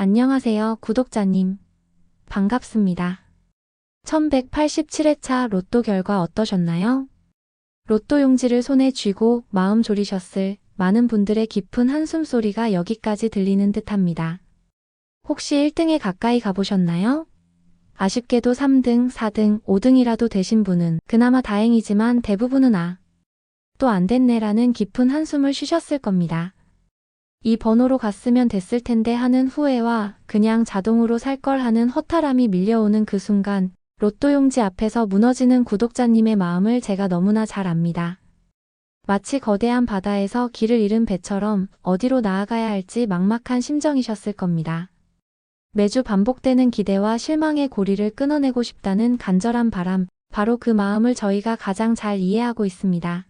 안녕하세요, 구독자님. 반갑습니다. 1187회차 로또 결과 어떠셨나요? 로또 용지를 손에 쥐고 마음 졸이셨을 많은 분들의 깊은 한숨 소리가 여기까지 들리는 듯 합니다. 혹시 1등에 가까이 가보셨나요? 아쉽게도 3등, 4등, 5등이라도 되신 분은 그나마 다행이지만 대부분은 아, 또 안 됐네라는 깊은 한숨을 쉬셨을 겁니다. 이 번호로 갔으면 됐을 텐데 하는 후회와 그냥 자동으로 살 걸 하는 허탈함이 밀려오는 그 순간 로또 용지 앞에서 무너지는 구독자님의 마음을 제가 너무나 잘 압니다. 마치 거대한 바다에서 길을 잃은 배처럼 어디로 나아가야 할지 막막한 심정이셨을 겁니다. 매주 반복되는 기대와 실망의 고리를 끊어내고 싶다는 간절한 바람, 바로 그 마음을 저희가 가장 잘 이해하고 있습니다.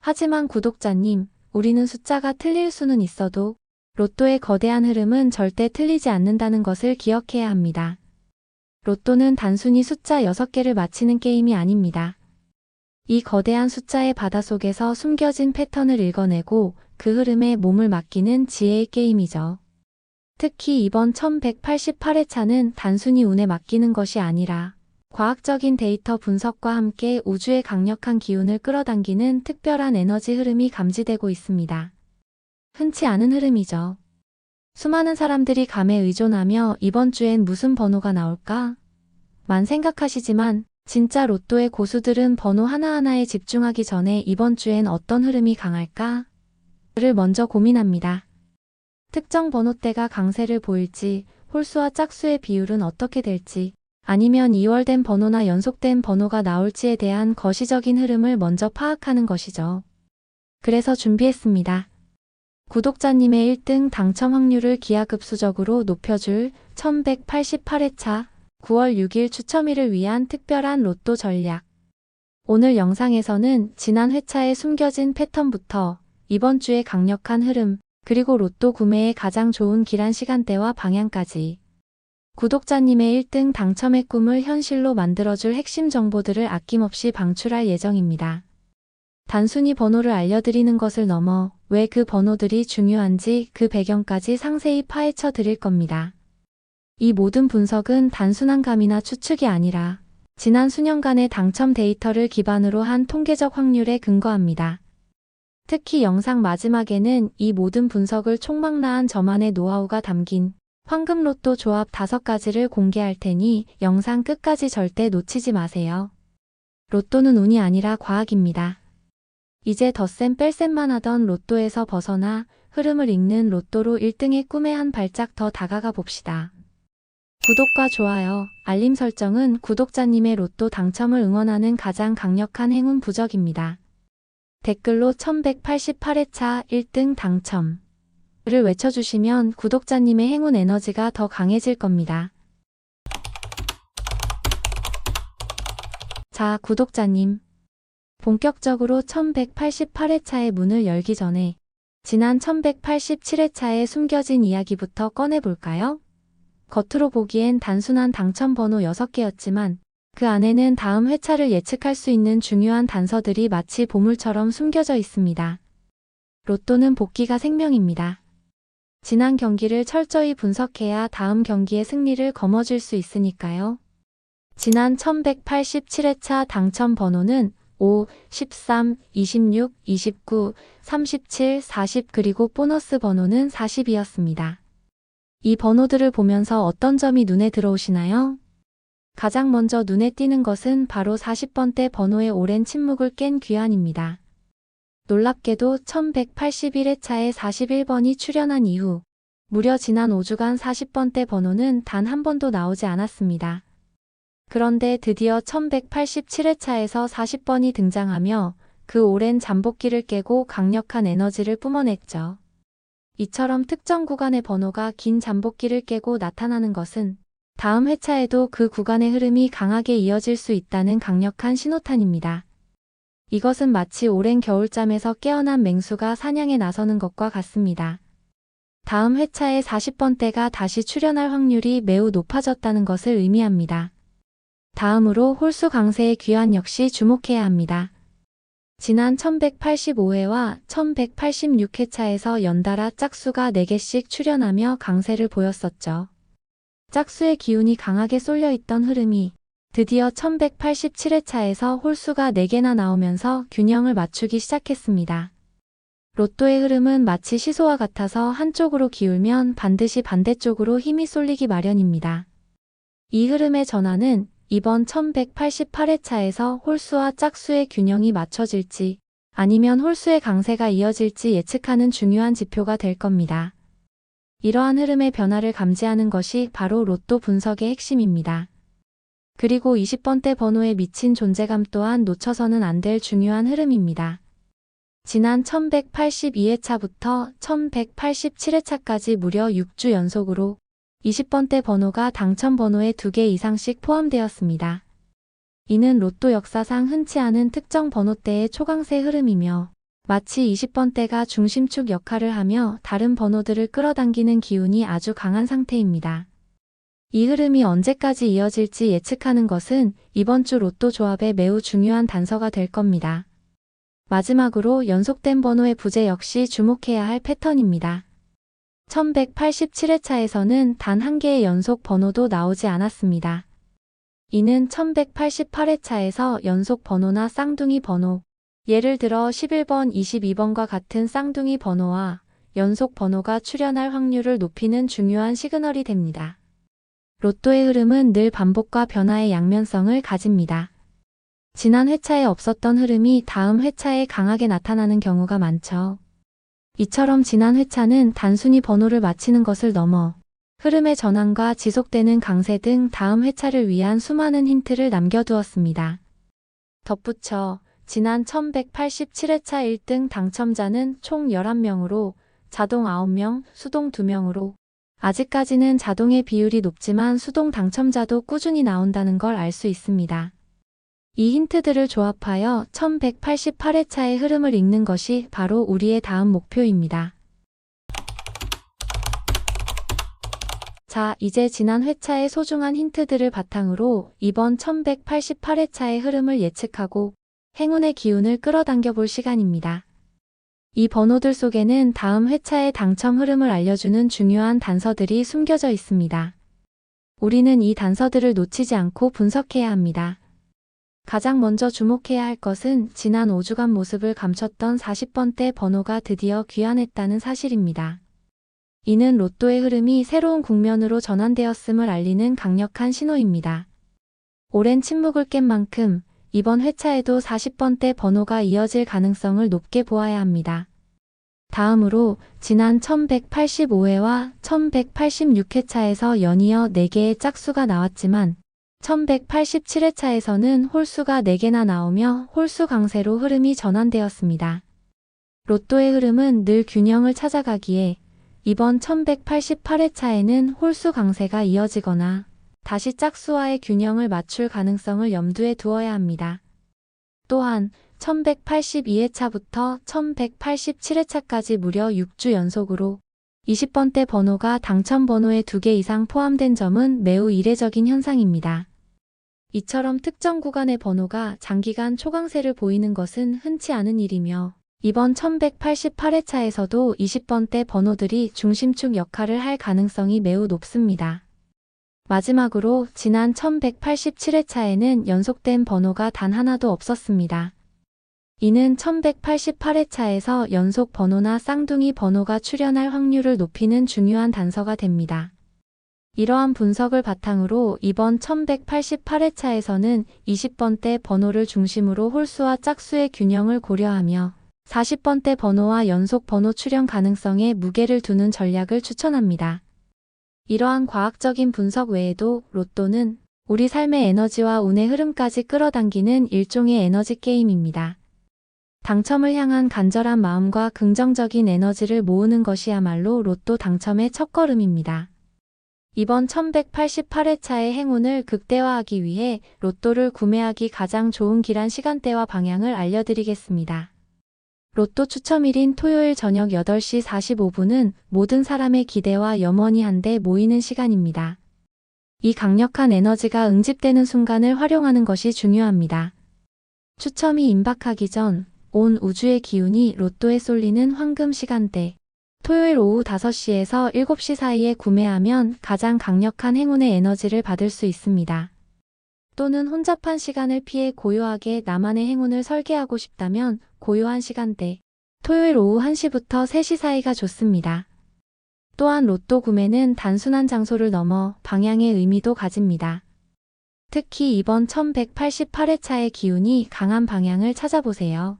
하지만 구독자님, 우리는 숫자가 틀릴 수는 있어도 로또의 거대한 흐름은 절대 틀리지 않는다는 것을 기억해야 합니다. 로또는 단순히 숫자 6개를 맞히는 게임이 아닙니다. 이 거대한 숫자의 바다 속에서 숨겨진 패턴을 읽어내고 그 흐름에 몸을 맡기는 지혜의 게임이죠. 특히 이번 1188회차는 단순히 운에 맡기는 것이 아니라 과학적인 데이터 분석과 함께 우주의 강력한 기운을 끌어당기는 특별한 에너지 흐름이 감지되고 있습니다. 흔치 않은 흐름이죠. 수많은 사람들이 감에 의존하며 이번 주엔 무슨 번호가 나올까? 만 생각하시지만 진짜 로또의 고수들은 번호 하나하나에 집중하기 전에 이번 주엔 어떤 흐름이 강할까? 를 먼저 고민합니다. 특정 번호대가 강세를 보일지, 홀수와 짝수의 비율은 어떻게 될지, 아니면 2월된 번호나 연속된 번호가 나올지에 대한 거시적인 흐름을 먼저 파악하는 것이죠. 그래서 준비했습니다. 구독자님의 1등 당첨 확률을 기하급수적으로 높여줄 1188회차 9월 6일 추첨일을 위한 특별한 로또 전략. 오늘 영상에서는 지난 회차에 숨겨진 패턴부터 이번 주의 강력한 흐름, 그리고 로또 구매에 가장 좋은 기란 시간대와 방향까지 구독자님의 1등 당첨의 꿈을 현실로 만들어줄 핵심 정보들을 아낌없이 방출할 예정입니다. 단순히 번호를 알려드리는 것을 넘어 왜 그 번호들이 중요한지 그 배경까지 상세히 파헤쳐 드릴 겁니다. 이 모든 분석은 단순한 감이나 추측이 아니라 지난 수년간의 당첨 데이터를 기반으로 한 통계적 확률에 근거합니다. 특히 영상 마지막에는 이 모든 분석을 총망라한 저만의 노하우가 담긴 황금 로또 조합 5가지를 공개할 테니 영상 끝까지 절대 놓치지 마세요. 로또는 운이 아니라 과학입니다. 이제 덧셈 뺄셈만 하던 로또에서 벗어나 흐름을 읽는 로또로 1등의 꿈에 한 발짝 더 다가가 봅시다. 구독과 좋아요, 알림 설정은 구독자님의 로또 당첨을 응원하는 가장 강력한 행운 부적입니다. 댓글로 1188회차 1등 당첨 를 외쳐주시면 구독자님의 행운 에너지가 더 강해질 겁니다. 자, 구독자님. 본격적으로 1188회차의 문을 열기 전에 지난 1187회차에 숨겨진 이야기부터 꺼내볼까요? 겉으로 보기엔 단순한 당첨 번호 6개였지만 그 안에는 다음 회차를 예측할 수 있는 중요한 단서들이 마치 보물처럼 숨겨져 있습니다. 로또는 복귀가 생명입니다. 지난 경기를 철저히 분석해야 다음 경기의 승리를 거머쥘 수 있으니까요. 지난 1187회차 당첨 번호는 5, 13, 26, 29, 37, 40 그리고 보너스 번호는 40이었습니다. 이 번호들을 보면서 어떤 점이 눈에 들어오시나요? 가장 먼저 눈에 띄는 것은 바로 40번대 번호의 오랜 침묵을 깬 귀환입니다. 놀랍게도 1181회차에 41번이 출연한 이후 무려 지난 5주간 40번대 번호는 단 한 번도 나오지 않았습니다. 그런데 드디어 1187회차에서 40번이 등장하며 그 오랜 잠복기를 깨고 강력한 에너지를 뿜어냈죠. 이처럼 특정 구간의 번호가 긴 잠복기를 깨고 나타나는 것은 다음 회차에도 그 구간의 흐름이 강하게 이어질 수 있다는 강력한 신호탄입니다. 이것은 마치 오랜 겨울잠에서 깨어난 맹수가 사냥에 나서는 것과 같습니다. 다음 회차에 40번대가 다시 출연할 확률이 매우 높아졌다는 것을 의미합니다. 다음으로 홀수 강세의 귀환 역시 주목해야 합니다. 지난 1185회와 1186회차에서 연달아 짝수가 4개씩 출현하며 강세를 보였었죠. 짝수의 기운이 강하게 쏠려 있던 흐름이 드디어 1187회차에서 홀수가 4개나 나오면서 균형을 맞추기 시작했습니다. 로또의 흐름은 마치 시소와 같아서 한쪽으로 기울면 반드시 반대쪽으로 힘이 쏠리기 마련입니다. 이 흐름의 전환은 이번 1188회차에서 홀수와 짝수의 균형이 맞춰질지 아니면 홀수의 강세가 이어질지 예측하는 중요한 지표가 될 겁니다. 이러한 흐름의 변화를 감지하는 것이 바로 로또 분석의 핵심입니다. 그리고 20번대 번호에 미친 존재감 또한 놓쳐서는 안 될 중요한 흐름입니다. 지난 1182회차부터 1187회차까지 무려 6주 연속으로 20번대 번호가 당첨 번호에 2개 이상씩 포함되었습니다. 이는 로또 역사상 흔치 않은 특정 번호대의 초강세 흐름이며 마치 20번대가 중심축 역할을 하며 다른 번호들을 끌어당기는 기운이 아주 강한 상태입니다. 이 흐름이 언제까지 이어질지 예측하는 것은 이번 주 로또 조합의 매우 중요한 단서가 될 겁니다. 마지막으로 연속된 번호의 부재 역시 주목해야 할 패턴입니다. 1187회차에서는 단 한 개의 연속 번호도 나오지 않았습니다. 이는 1188회차에서 연속 번호나 쌍둥이 번호, 예를 들어 11번, 22번과 같은 쌍둥이 번호와 연속 번호가 출현할 확률을 높이는 중요한 시그널이 됩니다. 로또의 흐름은 늘 반복과 변화의 양면성을 가집니다. 지난 회차에 없었던 흐름이 다음 회차에 강하게 나타나는 경우가 많죠. 이처럼 지난 회차는 단순히 번호를 맞히는 것을 넘어 흐름의 전환과 지속되는 강세 등 다음 회차를 위한 수많은 힌트를 남겨두었습니다. 덧붙여 지난 1187회차 1등 당첨자는 총 11명으로 자동 9명, 수동 2명으로 아직까지는 자동의 비율이 높지만 수동 당첨자도 꾸준히 나온다는 걸 알 수 있습니다. 이 힌트들을 조합하여 1188회차의 흐름을 읽는 것이 바로 우리의 다음 목표입니다. 자, 이제 지난 회차의 소중한 힌트들을 바탕으로 이번 1188회차의 흐름을 예측하고 행운의 기운을 끌어당겨 볼 시간입니다. 이 번호들 속에는 다음 회차의 당첨 흐름을 알려주는 중요한 단서들이 숨겨져 있습니다. 우리는 이 단서들을 놓치지 않고 분석해야 합니다. 가장 먼저 주목해야 할 것은 지난 5주간 모습을 감췄던 40번대 번호가 드디어 귀환했다는 사실입니다. 이는 로또의 흐름이 새로운 국면으로 전환되었음을 알리는 강력한 신호입니다. 오랜 침묵을 깬 만큼 이번 회차에도 40번대 번호가 이어질 가능성을 높게 보아야 합니다. 다음으로 지난 1185회와 1186회차에서 연이어 4개의 짝수가 나왔지만 1187회차에서는 홀수가 4개나 나오며 홀수 강세로 흐름이 전환되었습니다. 로또의 흐름은 늘 균형을 찾아가기에 이번 1188회차에는 홀수 강세가 이어지거나 다시 짝수와의 균형을 맞출 가능성을 염두에 두어야 합니다. 또한 1182회차부터 1187회차까지 무려 6주 연속으로 20번대 번호가 당첨 번호에 2개 이상 포함된 점은 매우 이례적인 현상입니다. 이처럼 특정 구간의 번호가 장기간 초강세를 보이는 것은 흔치 않은 일이며 이번 1188회차에서도 20번대 번호들이 중심축 역할을 할 가능성이 매우 높습니다. 마지막으로 지난 1187회차에는 연속된 번호가 단 하나도 없었습니다. 이는 1188회차에서 연속 번호나 쌍둥이 번호가 출현할 확률을 높이는 중요한 단서가 됩니다. 이러한 분석을 바탕으로 이번 1188회차에서는 20번대 번호를 중심으로 홀수와 짝수의 균형을 고려하며 40번대 번호와 연속 번호 출현 가능성에 무게를 두는 전략을 추천합니다. 이러한 과학적인 분석 외에도 로또는 우리 삶의 에너지와 운의 흐름까지 끌어당기는 일종의 에너지 게임입니다. 당첨을 향한 간절한 마음과 긍정적인 에너지를 모으는 것이야말로 로또 당첨의 첫걸음입니다. 이번 1188회차의 행운을 극대화하기 위해 로또를 구매하기 가장 좋은 기란 시간대와 방향을 알려드리겠습니다. 로또 추첨일인 토요일 저녁 8시 45분은 모든 사람의 기대와 염원이 한데 모이는 시간입니다. 이 강력한 에너지가 응집되는 순간을 활용하는 것이 중요합니다. 추첨이 임박하기 전 온 우주의 기운이 로또에 쏠리는 황금 시간대. 토요일 오후 5시에서 7시 사이에 구매하면 가장 강력한 행운의 에너지를 받을 수 있습니다. 또는 혼잡한 시간을 피해 고요하게 나만의 행운을 설계하고 싶다면 고요한 시간대. 토요일 오후 1시부터 3시 사이가 좋습니다. 또한 로또 구매는 단순한 장소를 넘어 방향의 의미도 가집니다. 특히 이번 1188회차의 기운이 강한 방향을 찾아보세요.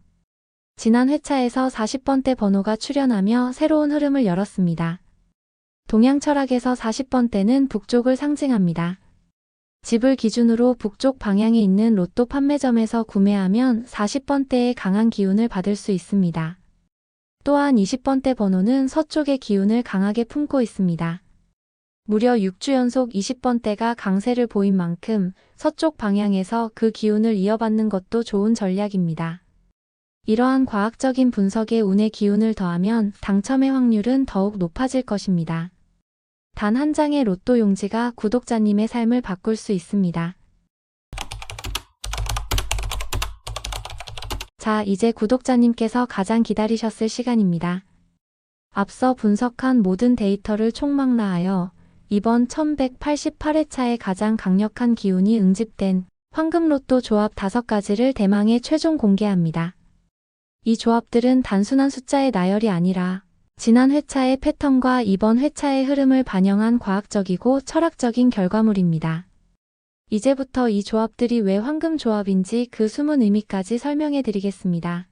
지난 회차에서 40번대 번호가 출현하며 새로운 흐름을 열었습니다. 동양 철학에서 40번대는 북쪽을 상징합니다. 집을 기준으로 북쪽 방향에 있는 로또 판매점에서 구매하면 40번대의 강한 기운을 받을 수 있습니다. 또한 20번대 번호는 서쪽의 기운을 강하게 품고 있습니다. 무려 6주 연속 20번대가 강세를 보인 만큼 서쪽 방향에서 그 기운을 이어받는 것도 좋은 전략입니다. 이러한 과학적인 분석에 운의 기운을 더하면 당첨의 확률은 더욱 높아질 것입니다. 단 한 장의 로또 용지가 구독자님의 삶을 바꿀 수 있습니다. 자, 이제 구독자님께서 가장 기다리셨을 시간입니다. 앞서 분석한 모든 데이터를 총망라하여 이번 1188회차에 가장 강력한 기운이 응집된 황금로또 조합 5가지를 대망의 최종 공개합니다. 이 조합들은 단순한 숫자의 나열이 아니라 지난 회차의 패턴과 이번 회차의 흐름을 반영한 과학적이고 철학적인 결과물입니다. 이제부터 이 조합들이 왜 황금 조합인지 그 숨은 의미까지 설명해 드리겠습니다.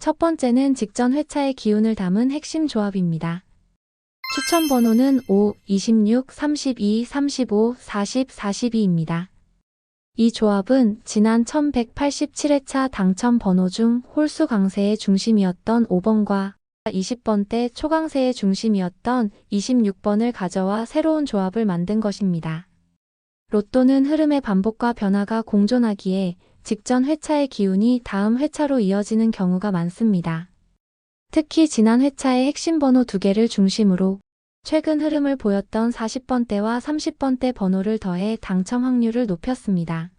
첫 번째는 직전 회차의 기운을 담은 핵심 조합입니다. 추천 번호는 5, 26, 32, 35, 40, 42입니다. 이 조합은 지난 1187회차 당첨 번호 중 홀수 강세의 중심이었던 5번과 20번대 초강세의 중심이었던 26번을 가져와 새로운 조합을 만든 것입니다. 로또는 흐름의 반복과 변화가 공존하기에 직전 회차의 기운이 다음 회차로 이어지는 경우가 많습니다. 특히 지난 회차의 핵심 번호 두 개를 중심으로 최근 흐름을 보였던 40번대와 30번대 번호를 더해 당첨 확률을 높였습니다.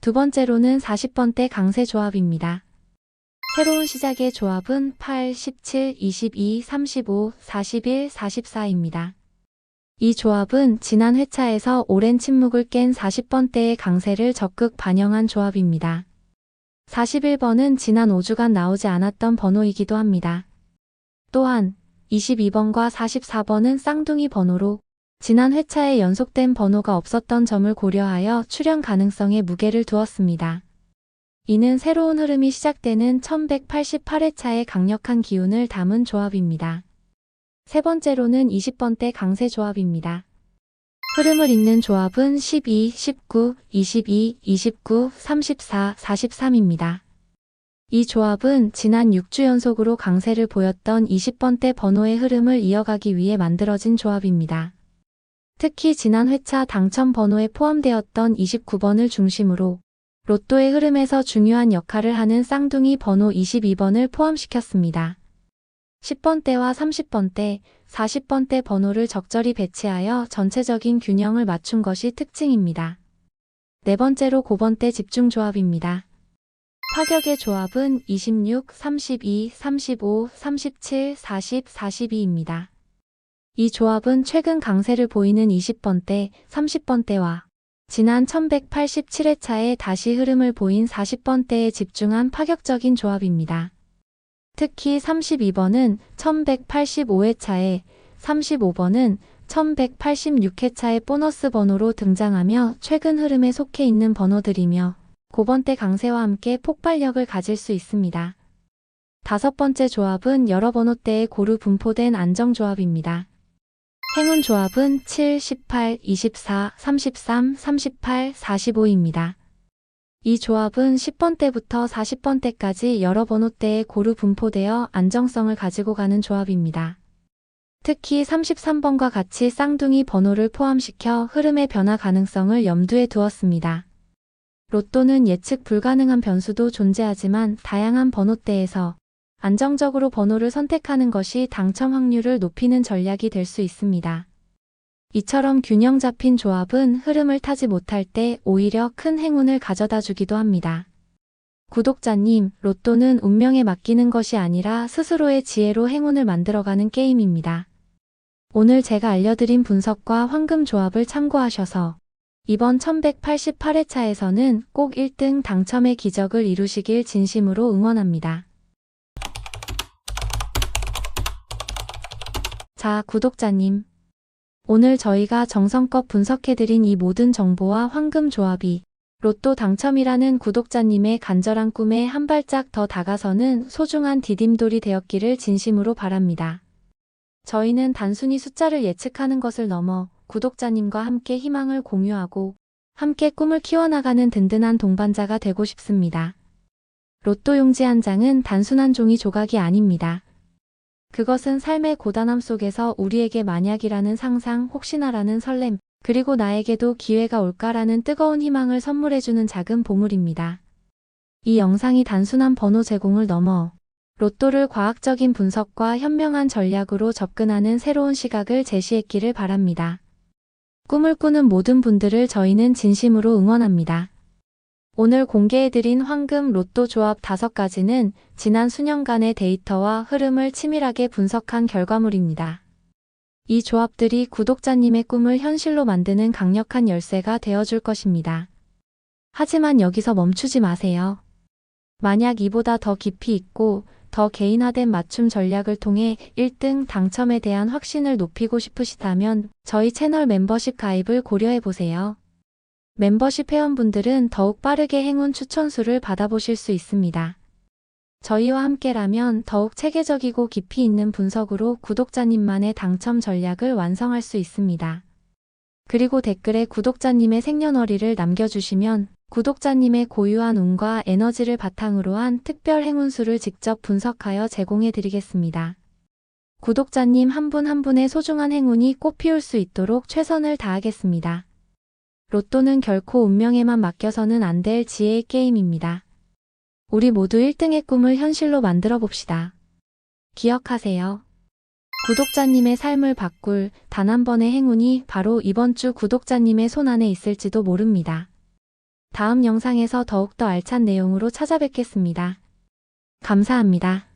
두 번째로는 40번대 강세 조합입니다. 새로운 시작의 조합은 8, 17, 22, 35, 41, 44입니다. 이 조합은 지난 회차에서 오랜 침묵을 깬 40번대의 강세를 적극 반영한 조합입니다. 41번은 지난 5주간 나오지 않았던 번호이기도 합니다. 또한 22번과 44번은 쌍둥이 번호로 지난 회차에 연속된 번호가 없었던 점을 고려하여 출현 가능성에 무게를 두었습니다. 이는 새로운 흐름이 시작되는 1188회차의 강력한 기운을 담은 조합입니다. 세 번째로는 20번대 강세 조합입니다. 흐름을 잇는 조합은 12, 19, 22, 29, 34, 43입니다. 이 조합은 지난 6주 연속으로 강세를 보였던 20번대 번호의 흐름을 이어가기 위해 만들어진 조합입니다. 특히 지난 회차 당첨 번호에 포함되었던 29번을 중심으로 로또의 흐름에서 중요한 역할을 하는 쌍둥이 번호 22번을 포함시켰습니다. 10번대와 30번대, 40번대 번호를 적절히 배치하여 전체적인 균형을 맞춘 것이 특징입니다. 네 번째로 9번대 집중 조합입니다. 파격의 조합은 26, 32, 35, 37, 40, 42입니다. 이 조합은 최근 강세를 보이는 20번대, 30번대와 지난 1187회차에 다시 흐름을 보인 40번대에 집중한 파격적인 조합입니다. 특히 32번은 1185회차에 35번은 1186회차의 보너스 번호로 등장하며 최근 흐름에 속해 있는 번호들이며 고번대 강세와 함께 폭발력을 가질 수 있습니다. 다섯 번째 조합은 여러 번호대에 고루 분포된 안정조합입니다. 행운 조합은 7, 18, 24, 33, 38, 45입니다. 이 조합은 10번대부터 40번대까지 여러 번호대에 고루 분포되어 안정성을 가지고 가는 조합입니다. 특히 33번과 같이 쌍둥이 번호를 포함시켜 흐름의 변화 가능성을 염두에 두었습니다. 로또는 예측 불가능한 변수도 존재하지만 다양한 번호대에서 안정적으로 번호를 선택하는 것이 당첨 확률을 높이는 전략이 될 수 있습니다. 이처럼 균형 잡힌 조합은 흐름을 타지 못할 때 오히려 큰 행운을 가져다 주기도 합니다. 구독자님, 로또는 운명에 맡기는 것이 아니라 스스로의 지혜로 행운을 만들어가는 게임입니다. 오늘 제가 알려드린 분석과 황금 조합을 참고하셔서 이번 1188회차에서는 꼭 1등 당첨의 기적을 이루시길 진심으로 응원합니다. 자, 구독자님. 오늘 저희가 정성껏 분석해드린 이 모든 정보와 황금 조합이 로또 당첨이라는 구독자님의 간절한 꿈에 한 발짝 더 다가서는 소중한 디딤돌이 되었기를 진심으로 바랍니다. 저희는 단순히 숫자를 예측하는 것을 넘어 구독자님과 함께 희망을 공유하고 함께 꿈을 키워나가는 든든한 동반자가 되고 싶습니다. 로또 용지 한 장은 단순한 종이 조각이 아닙니다. 그것은 삶의 고단함 속에서 우리에게 만약이라는 상상, 혹시나라는 설렘, 그리고 나에게도 기회가 올까라는 뜨거운 희망을 선물해주는 작은 보물입니다. 이 영상이 단순한 번호 제공을 넘어 로또를 과학적인 분석과 현명한 전략으로 접근하는 새로운 시각을 제시했기를 바랍니다. 꿈을 꾸는 모든 분들을 저희는 진심으로 응원합니다. 오늘 공개해드린 황금 로또 조합 5가지는 지난 수년간의 데이터와 흐름을 치밀하게 분석한 결과물입니다. 이 조합들이 구독자님의 꿈을 현실로 만드는 강력한 열쇠가 되어줄 것입니다. 하지만 여기서 멈추지 마세요. 만약 이보다 더 깊이 있고 더 개인화된 맞춤 전략을 통해 1등 당첨에 대한 확신을 높이고 싶으시다면 저희 채널 멤버십 가입을 고려해 보세요. 멤버십 회원분들은 더욱 빠르게 행운 추천수를 받아보실 수 있습니다. 저희와 함께라면 더욱 체계적이고 깊이 있는 분석으로 구독자님만의 당첨 전략을 완성할 수 있습니다. 그리고 댓글에 구독자님의 생년월일을 남겨주시면 구독자님의 고유한 운과 에너지를 바탕으로 한 특별 행운수를 직접 분석하여 제공해 드리겠습니다. 구독자님 한 분한 분의 소중한 행운이 꽃피울 수 있도록 최선을 다하겠습니다. 로또는 결코 운명에만 맡겨서는 안 될 지혜의 게임입니다. 우리 모두 1등의 꿈을 현실로 만들어 봅시다. 기억하세요. 구독자님의 삶을 바꿀 단 한 번의 행운이 바로 이번 주 구독자님의 손 안에 있을지도 모릅니다. 다음 영상에서 더욱더 알찬 내용으로 찾아뵙겠습니다. 감사합니다.